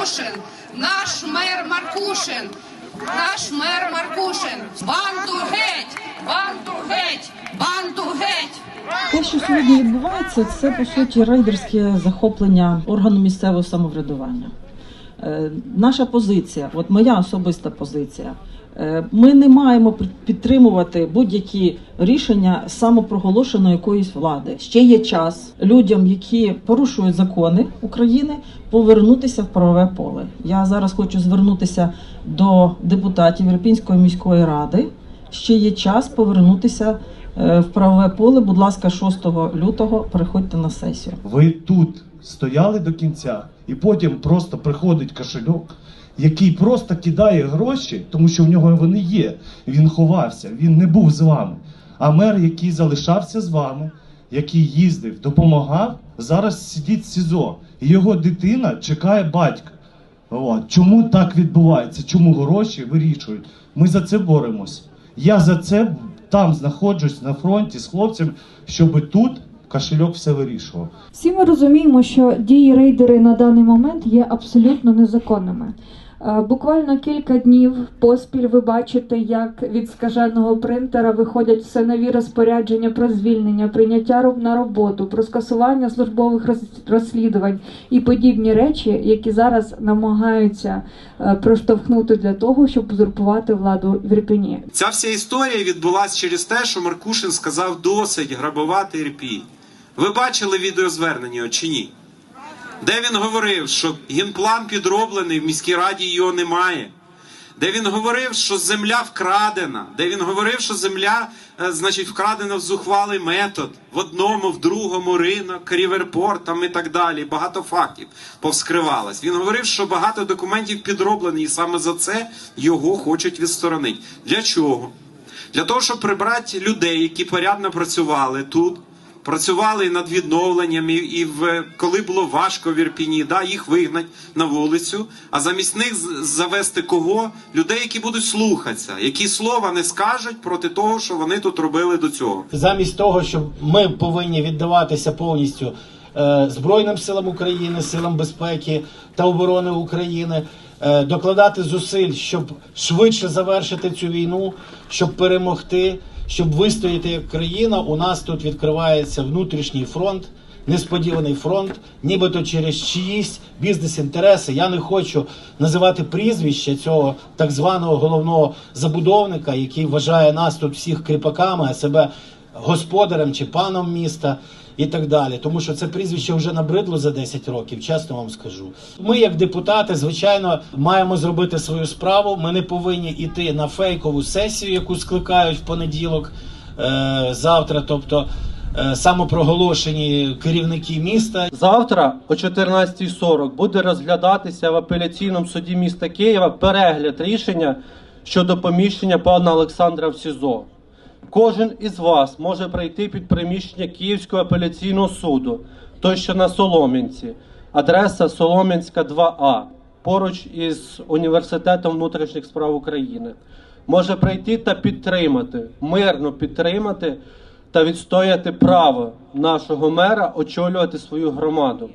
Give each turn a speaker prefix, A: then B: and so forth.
A: Маркушин, наш мер Маркушин, наш мер Маркушин. Банду геть! Банду геть! Банду геть!
B: Те, що сьогодні відбувається, це по суті рейдерське захоплення органу місцевого самоврядування. Е, Наша позиція, от моя особиста позиція. Е, Ми не маємо під- підтримувати будь-які рішення самопроголошеної якоїсь влади. Ще є час людям, які порушують закони України, повернутися в правове поле. Я зараз хочу звернутися до депутатів Ірпінської міської ради. Ще є час повернутися е, в правове поле. Будь ласка, 6 лютого приходьте на сесію.
C: Ви тут стояли до кінця, і потім просто приходить кошельок, який просто кидає гроші, тому що в нього вони є. Він ховався, він не був з вами. А мер, який залишався з вами, який їздив, допомагав, зараз сидить в СІЗО. Його дитина чекає батька. От. Чому так відбувається? Чому гроші вирішують? Ми за це боремось. Я за це там знаходжусь на фронті з хлопцем, щоб тут кошельок все вирішував.
D: Всі ми розуміємо, що дії рейдери на даний момент є абсолютно незаконними. Е, Буквально кілька днів поспіль ви бачите, як від скаженого принтера виходять все нові розпорядження про звільнення, прийняття на роботу, про скасування службових роз- розслідувань і подібні речі, які зараз намагаються е, проштовхнути для того, щоб узурпувати владу в Ірпені.
E: Ця вся історія відбулася через те, що Маркушин сказав досить грабувати Ірпінь. Ви бачили відеозвернення чи ні? Де він говорив, що генплан підроблений, в міській раді його немає. Де він говорив, що земля вкрадена, де він говорив, що земля, е, значить, вкрадена в зухвалий метод в одному, в другому ринок, ріверпорт там і так далі. Багато фактів повскривалось. Він говорив, що багато документів підроблені, і саме за це його хочуть відсторонити. Для чого? Для того, щоб прибрати людей, які порядно працювали тут, працювали над відновленням, і, і в коли було важко в Ірпіні, да, їх вигнать на вулицю, а замість них завести кого? Людей, які будуть слухатися, які слова не скажуть проти того, що вони тут робили до цього.
F: замість того, щоб ми повинні віддаватися повністю е, Збройним силам України, силам безпеки та оборони України, е, докладати зусиль, щоб швидше завершити цю війну, щоб перемогти, щоб вистояти як країна. У нас тут відкривається внутрішній фронт. Несподіваний фронт, нібито через чиїсь бізнес-інтереси. Я не хочу називати прізвище цього так званого головного забудовника, який вважає нас тут всіх кріпаками, а себе господарем чи паном міста і так далі. Тому що це прізвище вже набридло за 10 років, чесно вам скажу. Ми, як депутати, звичайно, маємо зробити свою справу. Ми не повинні йти на фейкову сесію, яку скликають в понеділок е, завтра, тобто. е, Самопроголошені керівники міста
G: Завтра о 14.40 буде розглядатися в апеляційному суді міста Києва перегляд рішення щодо поміщення пана Олександра в СІЗО. Кожен із вас може прийти під приміщення Київського апеляційного суду, той, що на Солом'янці, адреса Солом'янська 2А, поруч із Університетом внутрішніх справ України. Може прийти та підтримати, мирно підтримати та відстояти право нашого мера очолювати свою громаду.